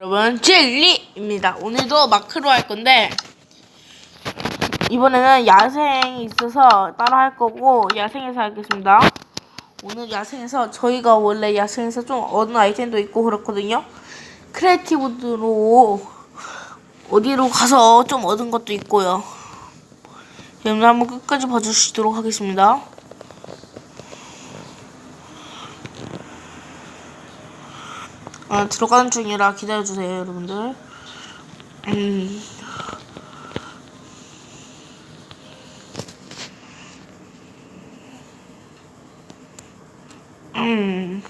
여러분 젤리입니다. 오늘도 마크로 할 건데 이번에는 야생이 있어서 따로 할 거고 야생에서 하겠습니다. 오늘 야생에서 저희가 원래 야생에서 좀 얻은 아이템도 있고 그렇거든요. 크리에이티브로 어디로 가서 좀 얻은 것도 있고요. 여러분 한번 끝까지 봐주시도록 하겠습니다. 아, 들어가는 중이라 기다려주세요, 여러분들. 음. 음.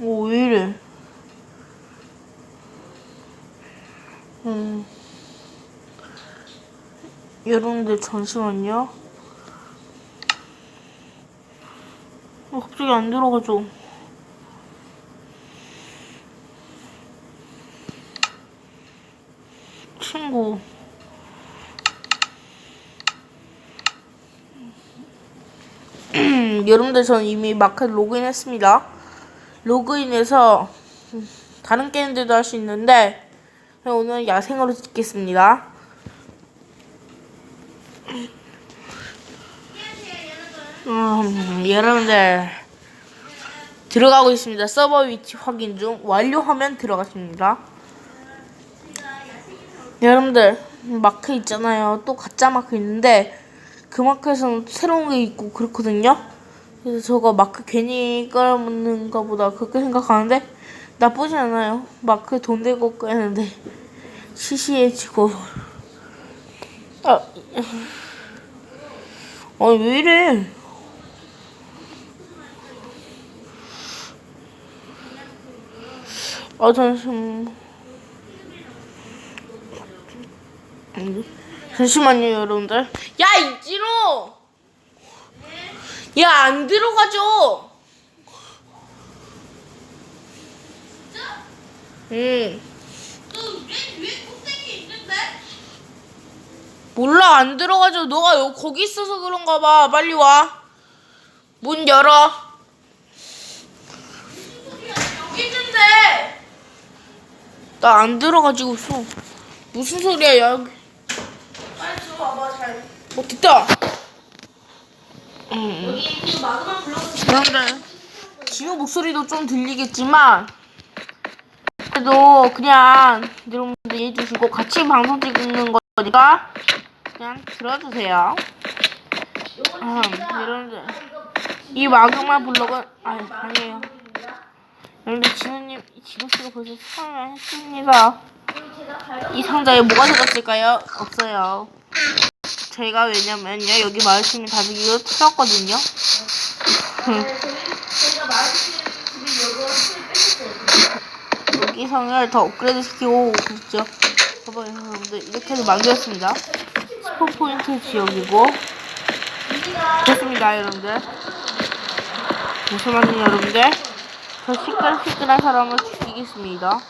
오, 왜 이래? 음. 여러분들, 잠시만요. 어, 갑자기 안 들어가죠. 친구. 여러분들 전 이미 마켓 로그인했습니다. 로그인해서 다른 게임들도 할 수 있는데 오늘 야생으로 찍겠습니다. 음, 여러분들 들어가고 있습니다. 서버 위치 확인 중 완료하면 들어갔습니다. 여러분들 마크 있잖아요. 또 가짜 마크 있는데 그 마크에서는 새로운 게 있고 그렇거든요. 그래서 저거 마크 괜히 깔아놓는가 보다 그렇게 생각하는데 나쁘지 않아요. 마크 돈 내고 까는데 시시해지고 아, 아니 왜 이래? 아 잠시만 잠시만요 여러분들. 야 이지로! 야 안 들어가죠? 응. 몰라 안 들어가죠. 너가 여, 거기 있어서 그런가 봐. 빨리 와. 문 열어 여기 있는데 나 안 들어가지고 있어 무슨 소리야 야 빨리 들어와봐 잘. 어 됐다. 음. 여기 그 마그마 블럭 그런데 지우 목소리도 좀 들리겠지만 그래도 그냥 여러분들 이해해 주시고 같이 방송 찍는 거니까 그냥 들어주세요. 음, 여러분들 이 마그마 블록은 아 아니에요. 여러분들 진우님 진우 씨가 벌써 수상을 했습니다. 이 상자에 뭐가 들었을까요? 없어요. 제가 왜냐면요 여기 마을팀이 다지기로 틀었거든요. 여기 성을 더 업그레이드 시키고 그렇죠. 봐봐요 여러분들 이렇게 해서 만들었습니다. 스포 포인트 지역이고 됐습니다 여러분들. 잠시만요 여러분들. 저 시끌시끌한 사람을 죽이겠습니다.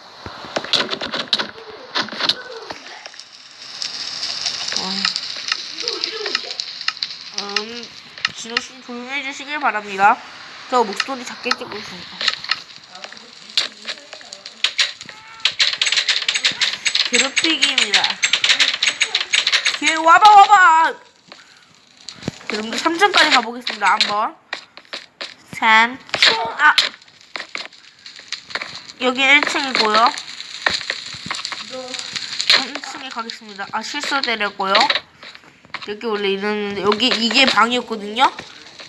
음, 진호씨 조용히 해주시길 바랍니다. 저 목소리 작게 찍고 있습니다. 괴롭히기입니다. 뒤에 와봐 와봐. 여러분들 3점까지 가보겠습니다. 한번. 3. 아. 여기 1층이고요. 1층에 가겠습니다. 아 실수 때렸고요. 여기 원래 이랬는데 여기 이게 방이었거든요.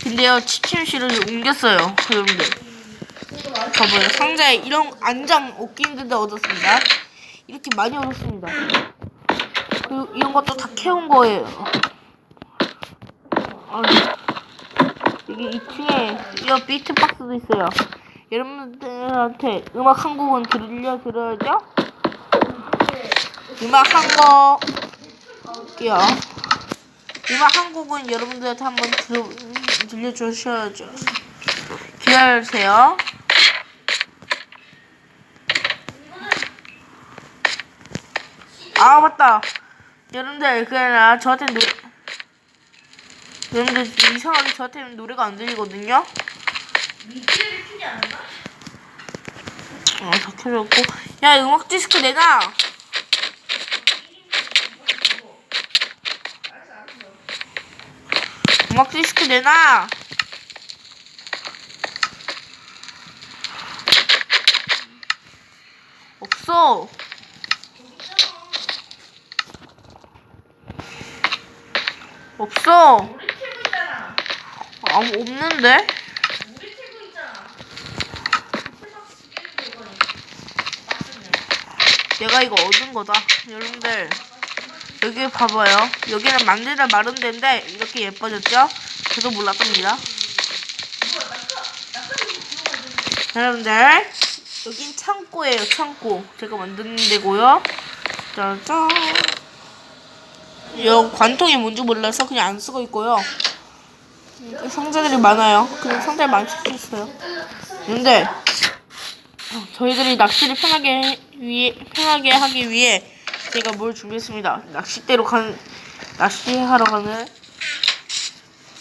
근데요 치침실을 옮겼어요. 여러분들. 봐봐요. 상자에 이런 안장 얻기 힘든데 얻었습니다. 이렇게 많이 얻었습니다. 그리고 이런 것도 다 캐온 거예요. 아, 여기 2층에 이 비트박스도 있어요. 여러분들한테 음악 한 곡은 들려 드려야죠? 음악 한 곡, 할게요. 음악 한 곡은 여러분들한테 한번 들, 들려주셔야죠. 기다려주세요. 아 맞다. 여러분들 그냥 저한테 노, 여러분들 이상하게 저한테는 노래가 안 들리거든요. 어, 다 켜졌고. 야, 음악 디스크 내놔. 음악 디스크 내놔. 없어. 없어. 아무 없는데? 우리 틀고 있잖아. 풀박 두개를 이거는. 맞췄네. 내가 이거 얻은 거다. 여러분들 여기 봐봐요. 여기는 만들다 마른 데인데 이렇게 예뻐졌죠? 저도 들어가야 여러분들 여긴 창고예요. 창고. 제가 만드는 데고요. 짜잔. 여 관통이 뭔지 몰라서 그냥 안 쓰고 있고요. 음, 상자들이 많아요. 그냥 상자를 많이 찾았어요. 근데 어, 저희들이 낚시를 편하게 해- 위해 편하게 하기 위해 제가 뭘 준비했습니다. 낚싯대로 간 낚시하러 가는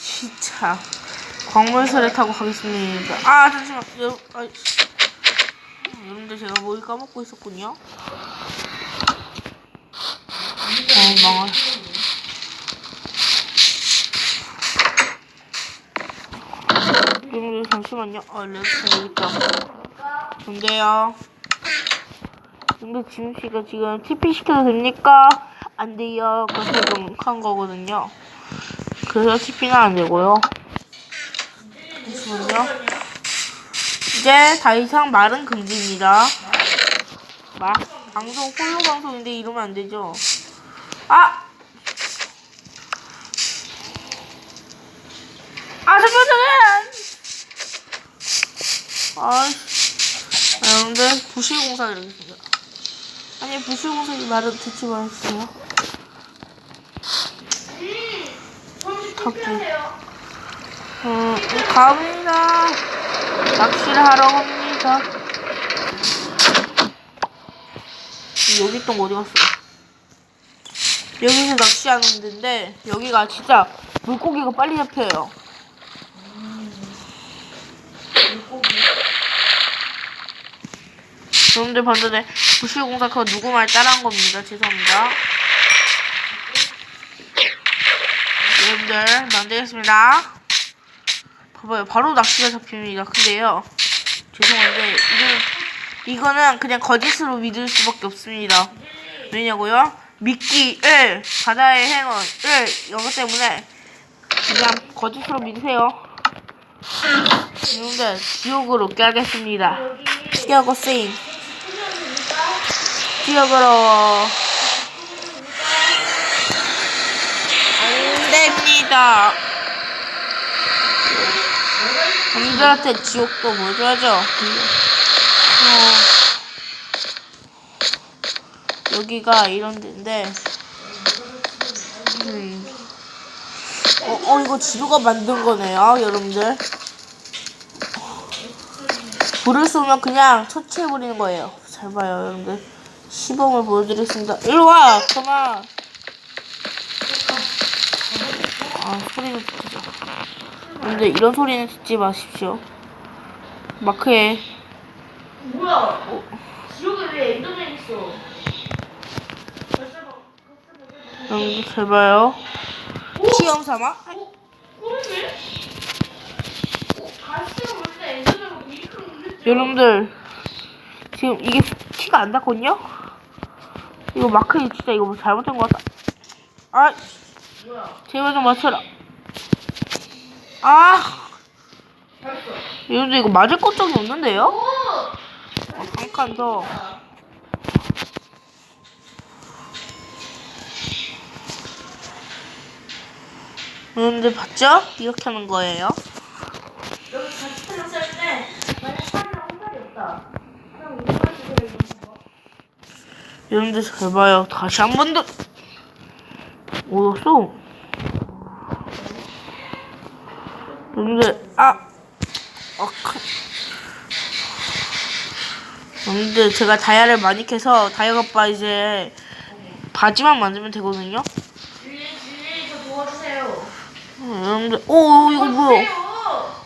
진짜 광물선을 타고 가겠습니다. 아 잠시만, 여러, 아, 여러분들 제가 뭘 까먹고 있었군요. 어 망할. 여러분들 잠시만요. 아 레드 여기 있다. 근데요. 근데 지금 씨가 지금 TP 시켜도 됩니까? 안 돼요. 그래서 지금 한 거거든요. 그래서 TP는 안 되고요. 잠시만요. 이제 더 이상 말은 금지입니다. 마, 방송 홀로 방송인데 이러면 안 되죠. 아! 아 잠깐 잠깐! 아, 여러분들 부실공사 들어겠습니다. 아니 부실공사 이 말은 듣지 마세요. 탁구. 음, 갑니다. 낚시를 하러 갑니다. 여기 있던 거 어디 갔어? 여기서 낚시하는 데인데 여기가 진짜 물고기가 빨리 잡혀요. 여러분들 반전에 부실공사 그거 누구 말 따라한 겁니다. 죄송합니다. 여러분들 만들겠습니다. 봐봐요. 바로 낚시가 잡힙니다. 근데요. 죄송한데 이거는 이거는 그냥 거짓으로 믿을 수밖에 없습니다. 왜냐고요? 미끼를 바다의 행운을 이거 때문에 그냥 거짓으로 믿으세요. 여러분들 지옥으로 깨겠습니다. 지옥으로 세임. 지옥으로 안 됩니다. 남들한테 지옥도 보여줘야죠. 어, 여기가 이런 데인데, 음. 어, 어, 이거 지루가 만든 거네요, 여러분들. 불을 쏘면 그냥 처치해버리는 거예요. 잘 봐요, 여러분들. 시범을 보여드리겠습니다. 일로 와! 그만! 아, 소리는 듣죠. 근데 이런 소리는 듣지 마십시오. 마크에 뭐야? 지옥에 왜 엔더맨 있어? 여러분들 잘 봐요. 시험 삼아? 어? 그러네? 어? 갈수록 원래? 여러분들 지금 이게 키가 안 닿거든요? 이거 마크 진짜 이거 뭐 잘못된 것 같다. 아? 제발 좀 맞춰라. 아. 여러분들 이거 맞을 것 적이 없는데요? 오! 한칸 더. 여러분들 봤죠? 이렇게 하는 거예요. 여기 같이 타령 썰때 만약 사람이랑 혼발이 없다. 그럼 이거만 주세요 이거. 여러분들 잘 봐요. 다시 한 번 더. 어디갔어? 여러분들, 아! 아, 크. 여러분들, 제가 다이아를 많이 캐서 다이아가 이제 바지만 만들면 되거든요? 저 도와주세요. 어, 여러분들, 오, 이거 뭐야?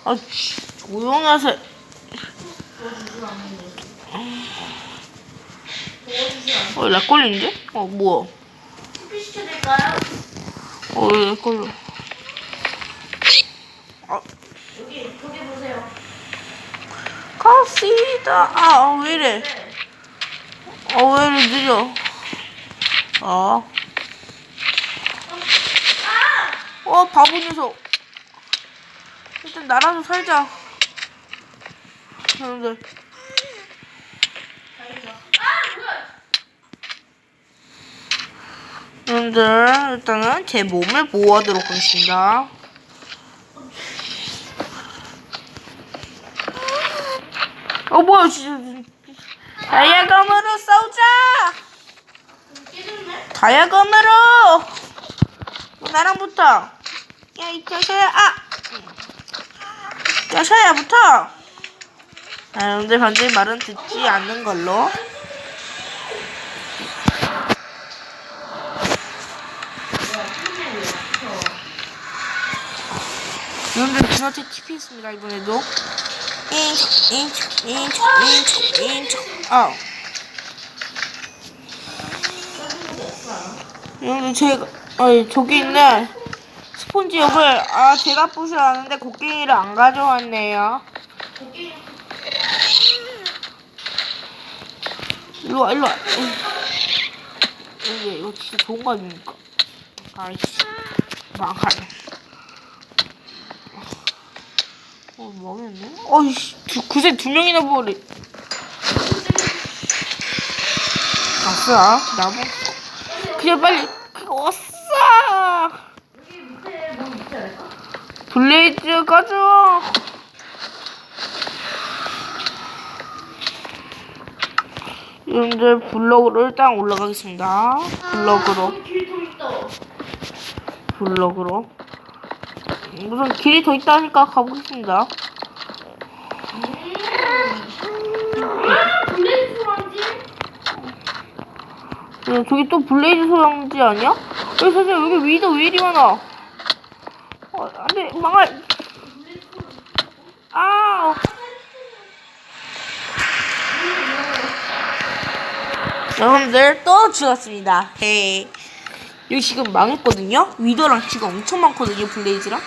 아, 씨, 조용히 하세요. 도와주시면 안 되네. 도와주시면 안 어, 렉 걸리는데? 어, 뭐야? 시켜드릴까요? 어, 렉 걸려. 아, 여기, 저기 보세요. 가시다. 아, 어, 왜 이래? 네. 어, 왜 이래 느려? 아, 어, 바보 녀석. 일단 나라도 살자. 여러분들. 다행이다. 아, 뭐야? 여러분들, 일단은 제 몸을 보호하도록 하겠습니다. 어, 뭐야, 진짜. 다이아검으로 싸우자! 다이아검으로! 나랑 붙어. 야, 이 자샤야, 아! 자샤야, 붙어! 아, 여러분들, 반대 말은 듣지 않는 걸로. 여러분들, 지나치 TP 있습니다, 이번에도. 인척, 인척, 인척, 인척, 인척. 아. 여러분 제가 아니 저기 있는 스폰지 역을 아 제가 부셔왔는데 곡괭이를 안 가져왔네요. 도끼 일로 와 일로 와. 이게 이거 진짜 좋은 거 아닙니까? 아이씨 망하네. 어 망했네. 어이씨 두, 그새 두 명이나 버리. 아싸 나무. 그냥 빨리 않을까? 블레이즈 가져. 여러분들 블럭으로 일단 올라가겠습니다. 블럭으로. 블럭으로. 무슨 길이 더 있다니까 가보겠습니다. 아, 블레이즈 소란지? 어, 저기 또 블레이즈 소형지 아니야? 여기 사실 여기 위도 왜 이리 많아? 어, 안 돼 망할. 아. 여러분들 또 죽었습니다. 헤이. 여기 지금 망했거든요. 위더랑 지금 엄청 많거든요. 블레이즈랑.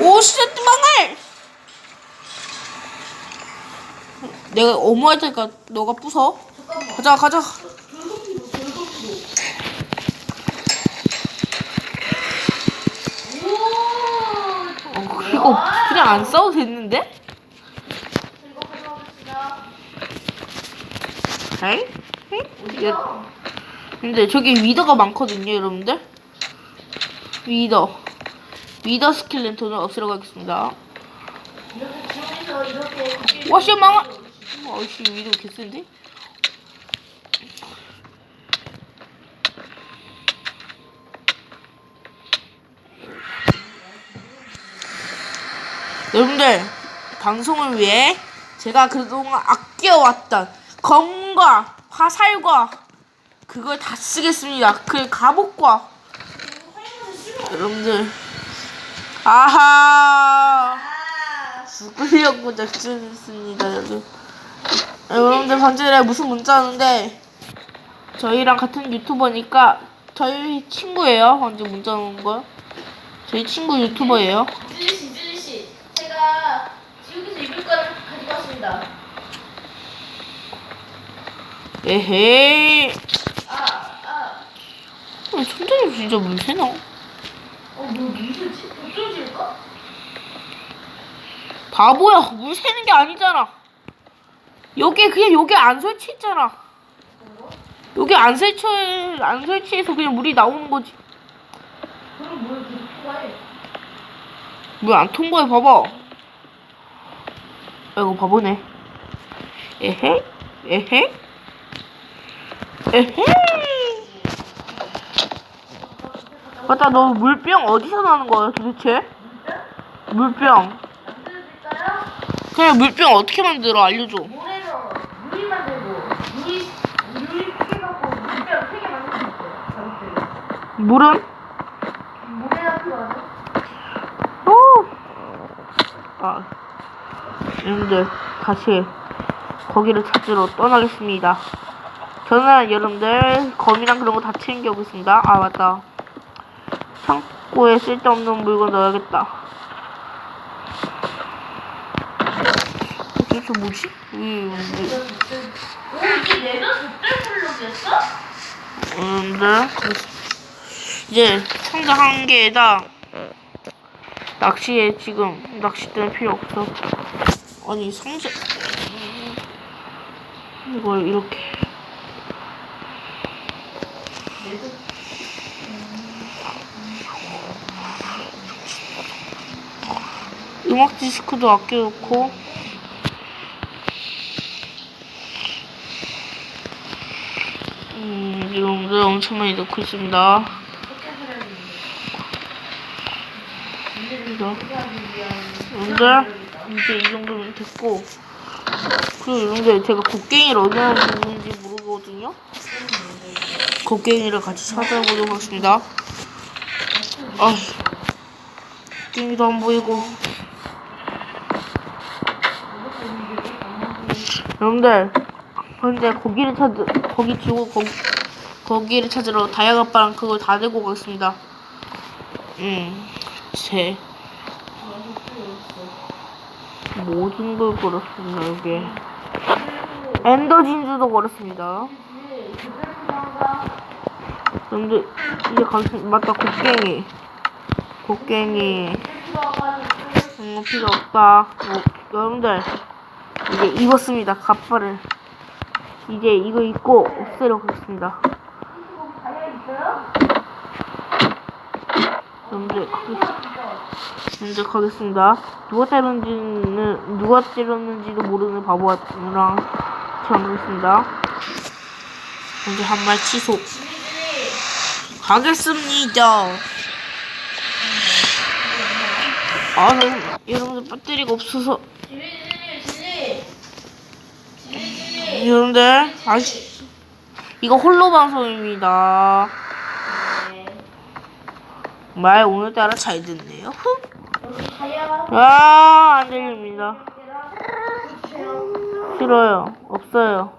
오 진짜 또 망할. 내가 어머할 테니까 너가 부숴. 가자 가자. 돌고기도, 돌고기도. 오! 어, 이거 그냥 안 싸워도 됐는데? 야, 어디야? 근데 저기 위더가 많거든요, 여러분들. 위더. 위더 스킬렌톤을 없애러 가겠습니다. 이렇게 지원해서 이렇게 도끼를 와, 씨, 망아! 어이씨, 위더 개센데? 여러분들, 방송을 위해 제가 그동안 아껴왔던 검과 화살과 그걸 다 쓰겠습니다. 그 갑옷과. 여러분들. 아하! 아, 죽으려고 작전했습니다 여러분. 여러분들 반전에 무슨 문자 왔는데 저희랑 같은 유튜버니까 저희 친구예요. 언제 문자 오는 거. 저희 친구 유튜버예요. 씨. 제가 지옥에서 이불가를 가지고 왔습니다. 에헤이 아, 아. 어, 천장이 진짜 문세나 어, 뭐 문제지? 어쩌질까? 바보야 물 새는 게 아니잖아 여기 그냥 여기 안 설치했잖아 어? 여기 안 설치 안 설치해서 그냥 물이 나오는 거지 그럼 뭘 계속 좋아해? 왜안 통과해 봐봐 아 이고 바보네 에헤 에헤 에헤 맞다 너 물병 어디서 나는 거야 도대체 물병? 그냥 물병 어떻게 만들어 알려줘 모래로 유리 만들고 유리 유리 피해갖고 물병 세개 만들 수. 가볍게. 물은 모래가 필요하죠? 아, 여러분들 다시 거기를 찾으러 떠나겠습니다. 저는 여러분들 검이랑 그런 거 다 챙겨오겠습니다. 아 맞다. 창고에 쓸데없는 물건 넣어야겠다. 도대체 뭐지? 이, 이게 내가 돗달 블록이었어? 여러분들 이제 상자 한 개에다 낚시에 지금 낚싯대는 필요 없어. 아니 상자 이걸 이렇게. 음악 디스크도 아껴놓고. 음 이런들 엄청 많이 넣고 있습니다. 여러분들 이제 이 정도면 됐고 그리고 여러분들 제가 곡괭이를 어디에 있는지 모르거든요. 곡괭이를 같이 찾아보도록 하겠습니다. 아, 곡괭이도 안 보이고. 여러분들 현재 거기를 찾 거기 주고 거기 거기를 찾으러 다이아 아빠랑 그걸 다 들고 가겠습니다. 음, 제 모든 걸 걸었습니다 여기. 엔더 진주도 걸었습니다. 여러분들 이제 가겠습니다. 맞다 곡괭이 곡괭이 음, 필요 없다. 어, 여러분들 이제 입었습니다 갑바를 이제 이거 입고 없애려 가겠습니다. 여러분들 먼저 가겠습니다. 누가 때렸는지는 누가 때렸는지도 모르는 바보랑 저랑 가겠습니다. 먼저 한말 취소. 가겠습니다. 아, 나- 여러분들 배터리가 없어서 여러분들 아시 이거 홀로 방송입니다. 말 오늘따라 잘 듣네요. 후. 아, 안 들립니다. 싫어요. 없어요.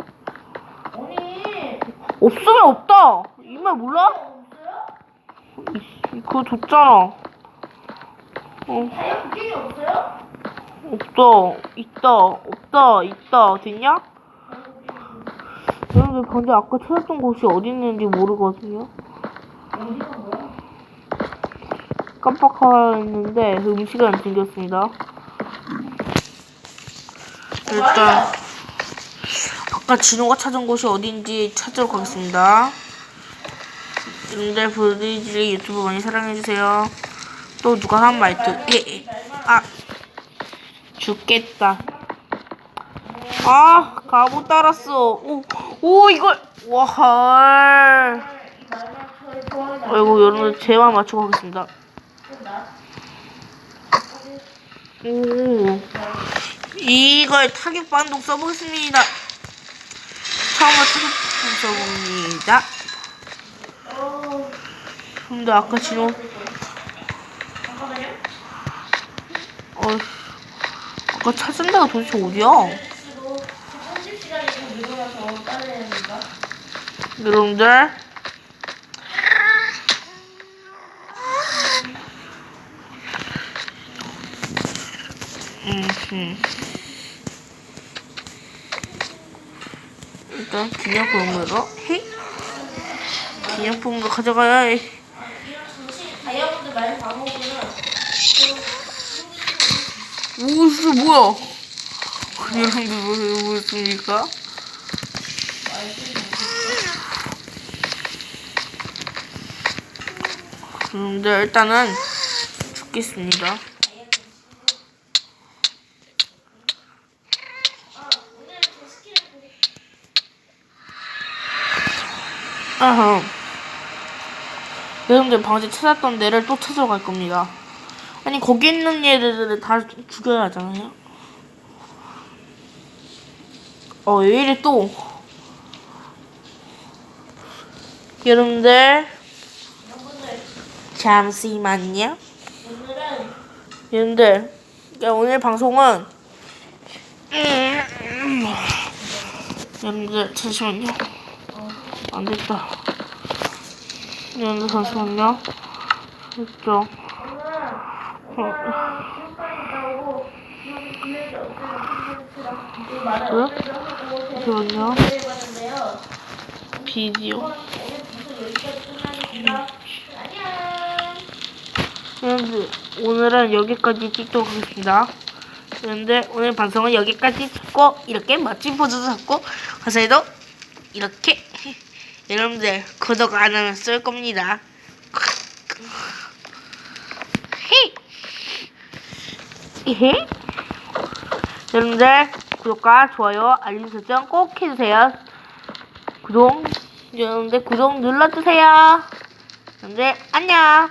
없으면 없다. 이 말 몰라? 이- 그거 줬잖아. 어, 없어. 있다. 없다. 있다. 됐냐? 여러분들 근데 아까 찾았던 곳이 어디 있는지 모르거든요. 깜빡했는데 음식을 안 챙겼습니다. 일단 아까 진호가 찾은 곳이 어딘지 찾으러 가겠습니다. 여러분들 브리즈리 유튜브 많이 사랑해주세요. 또 누가 한 말투 예, 예. 아 죽겠다. 아 갑옷 따랐어. 오, 오 이걸 와 헐. 아이고 여러분들 제만 맞추고 가겠습니다. 오 이걸 타격 반동 써보겠습니다. 처음으로 타격 반동 써봅니다. 근데 아까 진호 어 아까 찾은 데가 도대체 어디야? 여러분들 음, 음. 일단 기념품으로 해 기념품으로 가져가야 해. 오, 이게 뭐야? 여러분들 뭐, 뭐였습니까? 여러분들 일단은 죽겠습니다. 아흠. 여러분들 방금 찾았던 데를 또 찾으러 갈 겁니다. 아니 거기 있는 얘들을 다 죽여야 하잖아요. 어, 왜 이래 또? 여러분들 잠시만요. 오늘은 여러분들 야, 오늘 방송은 음, 여러분들 잠시만요. 안 됐다. 여러분들 잠시만요. 응? 없애도 하고 잠시만요. 비디오. 여러분들 오늘은 여기까지 찍도록 하겠습니다. 여러분들 오늘 방송은 여기까지 찍고 이렇게 멋진 포즈도 잡고 가서에도 이렇게 여러분들 구독 안 하면 쏠 겁니다. 여러분들 구독과 좋아요 알림 설정 꼭 해주세요. 구독 여러분들 구독 눌러주세요. 여러분들 안녕.